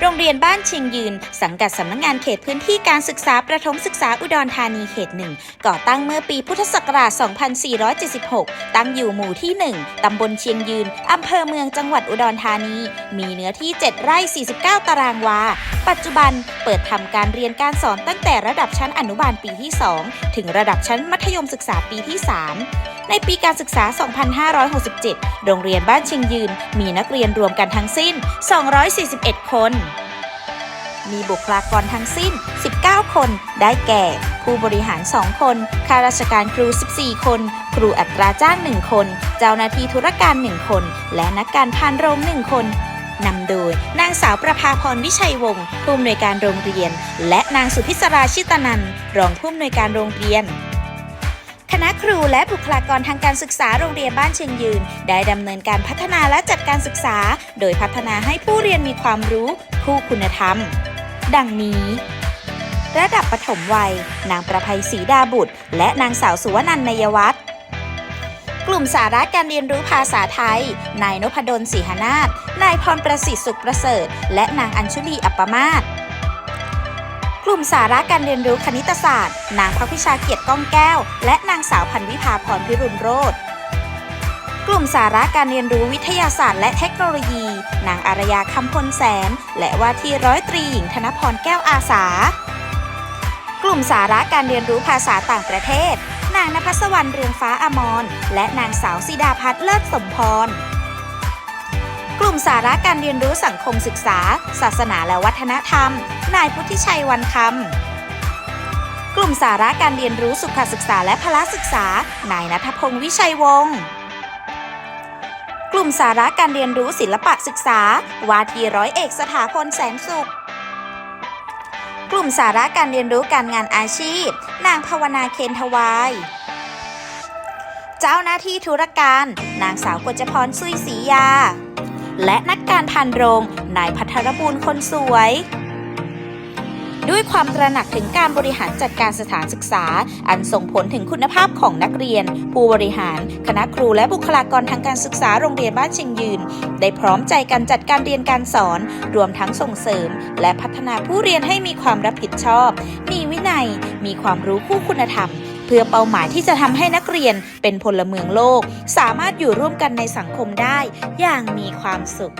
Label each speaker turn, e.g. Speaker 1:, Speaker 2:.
Speaker 1: โรงเรียนบ้านเชียงยืน สังกัดสำนักงานเขตพื้นที่การศึกษาประถมศึกษาอุดรธานีเขตหนึ่งก่อตั้งเมื่อปีพุทธศักราช 2476 ตั้งอยู่หมู่ที่ 1 ตำบลเชียงยืน อำเภอเมืองจังหวัดอุดรธานี มีเนื้อที่ 7 ไร่ 49 ตารางวา ปัจจุบันเปิดทำการเรียนการสอนตั้งแต่ระดับชั้นอนุบาลปีที่ 2 ถึงระดับชั้นมัธยมศึกษาปีที่ 3ในปีการศึกษา 2567 โรงเรียนบ้านเชียงยืน มีนักเรียนรวมกันทั้งสิ้น 241 คน มีบุคลากรทั้งสิ้น 19 คน ได้แก่ ผู้บริหาร 2 คน ข้าราชการครู 14 คน ครูอัตราจ้าง 1 คน เจ้าหน้าที่ธุรการ 1 คน และนักการพานโรง 1 คนนำโดยนางสาวประภาพรวิชัยวงศ์ผู้อำนวยการโรงเรียน และนางสุพิศราชิตนันท์รองผู้อำนวยการโรงเรียน คณะครูและบุคลากรทางการศึกษาโรงเรียนบ้านเชียงยืน ได้ดำเนินการพัฒนาและจัดการศึกษา โดยพัฒนาให้ผู้เรียนมีความรู้ คู่คุณธรรม ดังนี้ ระดับปฐมวัย นางประภัยศรีดาบุตร และนางสาวสุวรรณันนยวัฒน์กลุ่มสาระการเรียนรู้ภาษาไทย นายนพดลศรีหนาถนายพรประสิทธิ์สุขประเสริฐ และนางอัญชุลีอัปปมาศกลุ่มสาระการเรียนรู้คณิตศาสตร์ นางพักพิชาเกียรติก้องแก้ว และนางสาวพันวิภาพรพิรุณโรธ กลุ่มสาระการเรียนรู้วิทยาศาสตร์และเทคโนโลยี นางอารยาคำพลแสน และว่าที่ร้อยตรีหญิงธนพรแก้วอาสา กลุ่มสาระการเรียนรู้ภาษาต่างประเทศ นางนภัสวรรณเรืองฟ้าอมร และนางสาวสิดาพัฒน์เลิศสมพร กลุ่มสาระการเรียนรู้สังคมศึกษา ศาสนาและวัฒนธรรม นายพุทธิชัยวันคำกลุ่มสาระการเรียนรู้สุขศึกษาและพละศึกษา นายนัทพงศ์วิชัยวงศ์ มสาระการเรียนรู้ศิลปะศึกษา วาทีร้อยเอกสถาพลแสนสุข กลุ่มสาระการเรียนรู้การงานอาชีพ นางภาวนาเคนทวาย เจ้าหน้าที่ธุรการ นางสาวกจพรซุยศรียา และนักการพันโรง นายพัทรบูรณ์คนสวย ด้วยความตระหนักถึงการบริหารจัดการสถานศึกษา อันส่งผลถึงคุณภาพของนักเรียน ผู้บริหาร คณะครูและบุคลากรทางการศึกษาโรงเรียนบ้านเชียงยืน ได้พร้อมใจกันจัดการเรียนการสอน รวมทั้งส่งเสริม และพัฒนาผู้เรียนให้มีความรับผิดชอบ มีวินัย มีความรู้คู่คุณธรรมเพื่อเป้าหมายที่จะทำให้นักเรียนเป็นพลเมืองโลก สามารถอยู่ร่วมกันในสังคมได้อย่างมีความสุข